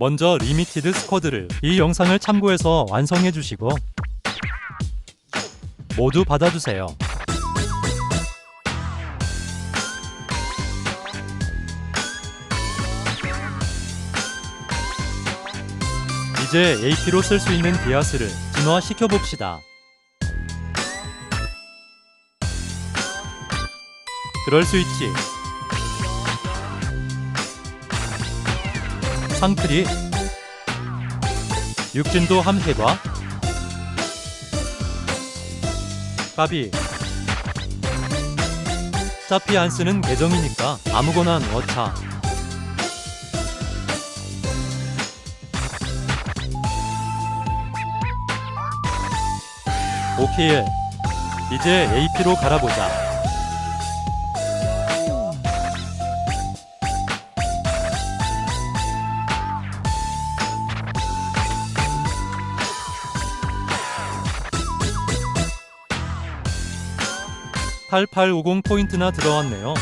먼저 리미티드 스쿼드를 이 영상을 참고해서 완성해 주시고 모두 받아주세요. 이제 AP로 쓸 수 있는 디아스를 진화시켜 봅시다. 그럴 수 있지. 상크리 육진도 함 해봐. 까비 어차피 안 쓰는 계정이니까 아무거나 넣자. 오케이. 이제 AP로 갈아보자. (8850) 포인트나 들어왔네요.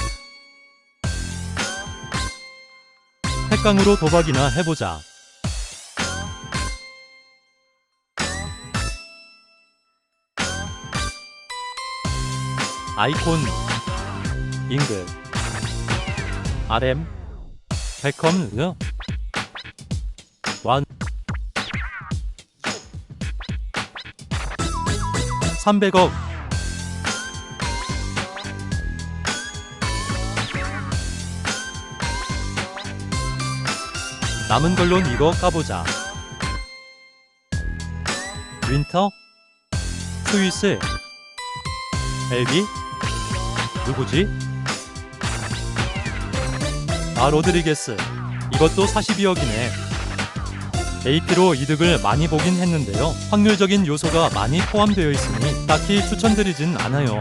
핵강으로 도박이나 해보자. 아이콘 잉글 RM 백컴 르완 300억 남은 걸론 이거 까보자. 윈터 스위스 엘비 누구지? 아 로드리게스. 이것도 42억이네. AP로 이득을 많이 보긴 했는데요. 확률적인 요소가 많이 포함되어 있으니 딱히 추천드리진 않아요